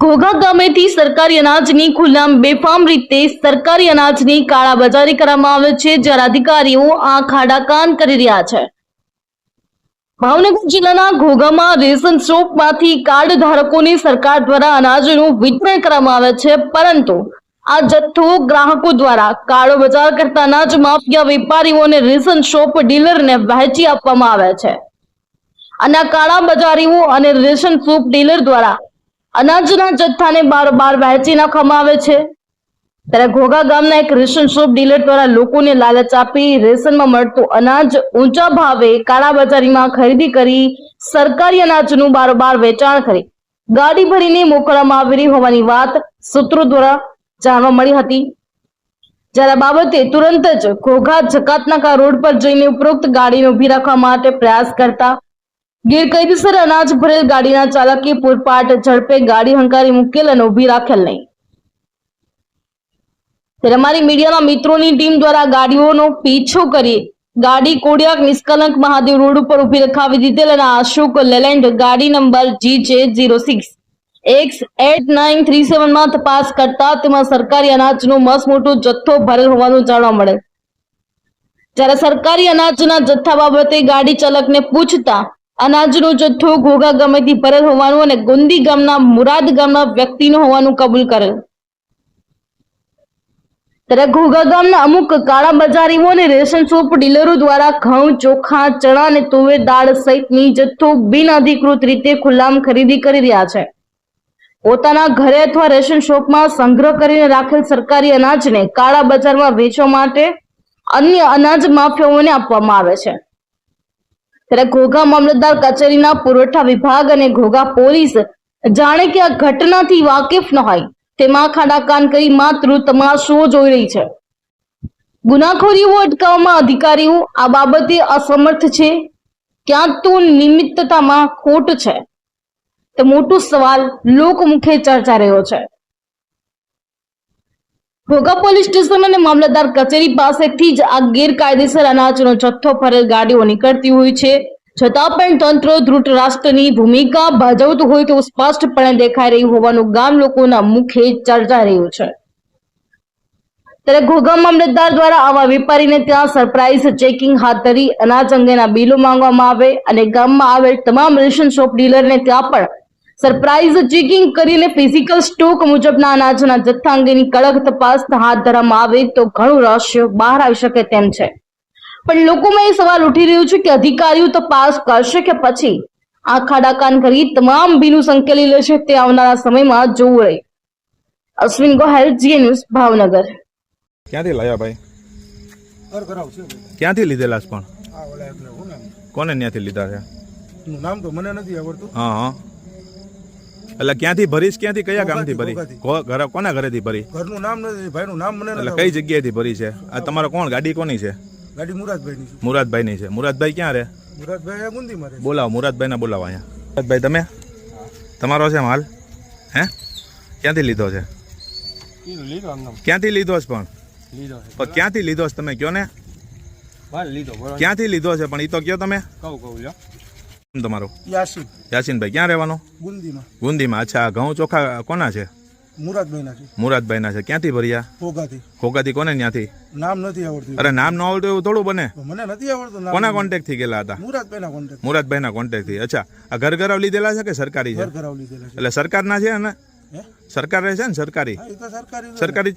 ઘોઘા ગામેથી સરકારી અનાજની ખુલ્લામ બેફામ રીતે સરકારી અનાજની કાળાબજારી કરવામાં આવે છે, જ્યારે અધિકારીઓ આ ખાડાકાન કરી રહ્યા છે. ભાવનગર જિલ્લાના ઘોઘામાં રેશન શોપમાંથી કાર્ડ ધારકોને સરકાર દ્વારા અનાજનું વિતરણ કરવામાં આવે છે, પરંતુ આ જથ્થો ગ્રાહકો દ્વારા કાળો બજાર કરતા અનાજ માફિયા વેપારીઓ અને રેશન શોપ ડીલરને વહેંચી આપવામાં આવે છે. અને આ કાળા બજારીઓ અને રેશન શોપ ડીલર દ્વારા અનાજના જથ્થાને બારોબાર વહેંચી નાખવામાં આવે છે. ત્યારે ઘોઘા ગામના એક રેશન શોપ ડીલર દ્વારા લોકોને લાલચ આપી રેશનમાં મળતું અનાજ ઊંચા ભાવે કાળાબજારીમાં ખરીદી કરી સરકારી અનાજનું બારોબાર વેચાણ કરી ગાડી ભરીને મોકલવામાં આવેલી હોવાની વાત સૂત્રો દ્વારા જાણવા મળી હતી. જ્યારે બાબતે તુરંત જ ઘોઘા જકાતનાકા રોડ પર જઈને ઉપરોક્ત ગાડીને ઊભી રાખવા માટે પ્રયાસ કરતા ગેરકાયદેસર અનાજ ભરેલ ગાડીના ચાલકે પૂરપાટ ઝડપે ગાડી હંકારી મૂકેલ અને ઊભી રાખેલ નહીં. ત્યારે અમારી મીડિયાના મિત્રોની ટીમ દ્વારા ગાડીઓનો પીછો કરી ગાડી કોડિયાક નિષ્કલંક મહાદેવ રોડ ઉપર ઊભી રખાવી દીધેલ અને અશોક લેલેન્ડ ગાડી number G J zero six X eight nine three સેવનમાં તપાસ કરતા તેમાં સરકારી અનાજનો મસ્ત મોટો જથ્થો ભરેલ હોવાનું જાણવા મળે. જ્યારે સરકારી અનાજના જથ્થા બાબતે ગાડી ચાલકને પૂછતા અનાજનો જથ્થો ઘોઘા ગામેથી ભરેલ હોવાનું અને ગુંદી ગામના મુરાદ ગામના વ્યક્તિનો હોવાનું કબૂલ કરેલ. ત્યારે ઘોઘા ગામના અમુક કાળા બજારીઓ અને રેશન શોપ ડીલરો દ્વારા ઘઉં, ચોખા, ચણા અને તુવેર દાળ સહિતની જથ્થો બિનઅધિકૃત રીતે ખુલ્લામ ખરીદી કરી રહ્યા છે. પોતાના ઘરે અથવા રેશન શોપમાં સંગ્રહ કરીને રાખેલ સરકારી અનાજને કાળા બજારમાં વેચવા માટે અન્ય અનાજ માફિયાઓને આપવામાં આવે છે. ત્યારે ઘોઘા મામલતદાર કચેરીના પુરવઠા વિભાગ અને ઘોઘા પોલીસ જાણે કે આ ઘટનાથી વાકેફ ન હોય. તેમાં ખાડાકાન કરી માત્ર તમાશો જોઈ રહી છે. ગુનાખોરીઓ અટકાવવામાં અધિકારીઓ આ બાબતે અસમર્થ છે. ક્યાં તો નિમિત્તતામાં ખોટ છે. તે મોટો સવાલ લોકમુખે ચર્ચા રહ્યો છે. ઘોઘા પોલીસ સ્ટેશન અને મામલતદાર કચેરી પાસેથી જ આ ગેરકાયદેસર અનાજનો જથ્થો ફરેલ ગાડીઓ નીકળતી હોય છે. છતાં પણ તંત્ર ધ્રુત રાષ્ટ્રની ભૂમિકા ભજવતું હોય તેવું સ્પષ્ટપણે દેખાઈ રહ્યું હોવાનું ગામ લોકોના મુખે ચર્ચા રહ્યું છે. ત્યારે ઘોઘા મામલતદાર દ્વારા આવા વેપારીને ત્યાં સરપ્રાઇઝ ચેકિંગ હાથ ધરી અનાજ અંગેના બિલો માંગવામાં આવે અને ગામમાં આવેલ તમામ રેશન શોપ ડીલરને ત્યાં પણ સરપ્રાઇઝ ચેકિંગ કરીને ફિઝિકલ સ્ટોક મુજબના અનાજના જથ્થા અંગેની કડક તપાસ હાથ ધરવામાં આવે તો ઘણું રહસ્ય બહાર આવી શકે તેમ છે. પણ લોકોમાં એ સવાલ ઉઠી રહ્યો છે કે અધિકારીઓ તપાસ કરશે કે પછી? આ ખાડાકાન કરી તમામ ભીનું સંકેલી લેશે તે આવનારા સમયમાં જોવું રહી. અશ્વિન ગોહેલ જીએ ન્યૂઝ ભાવનગર. ક્યાંથી લાયા ભાઈ. ક્યાંથી લીધેલા છે પણ? આ ઓલા એટલે હું નામ કોને ત્યાંથી લીધા છે? નામ તો મને નથી આવડતું. હા હા. એટલે ક્યાંથી ભરીશ ક્યાંથી કયા ગામથી ભરી ઘોઘાથી. કો- ઘરે કોના ઘરેથી ભરી ઘરનું નામ નથી ભાઈનું નામ મને એટલે કઈ જગ્યાએથી ભરી છે? આ તમારો કોણ ગાડી કોની છે? ગાડી મુરાદભાઈની છે. મુરાદભાઈની છે. મુરાદભાઈ ક્યાં રહે? મુરાદભાઈ ગુંદીમાં રહે. બોલાવો મુરાદભાઈને બોલાવો અહીંયા. મુરાદભાઈ તમે? તમારો છે માલ હે? ક્યાંથી લીધો છે? ક્યાંથી લીધો છે પણ? લીધો પણ ક્યાંથી લીધો છે તમે? કયો ને લીધો ક્યાંથી લીધો છે? પણ એ તો કયો તમે? કહું કહું તમારું? યાસીન. યાસીનભાઈ ક્યાં રહેવાનો? ગુંદીમાં. ગુંદીમાં અચ્છા ઘઉં ચોખા કોના છે? મુરાદભાઈના છે. મુરાદભાઈના છે. ક્યાંથી ભર્યા? ખોગાથી ખોગાથી કોને ત્યાંથી? નામ નથી આવડતું. અરે નામ ન આવડતું એવું થોડું બને? મને નથી આવડતું કોના કોન્ટેક્ટથી ગયેલા હતા? મુરાદભાઈના કોન્ટેક્ટ મુરાદભાઈના કોન્ટેક્ટથી. અચ્છા આ ઘર ઘરાવ લીધેલા છે કે સરકારી છે? એટલે સરકારના છે ને સરકાર રહે છે ને સરકારી? સરકારી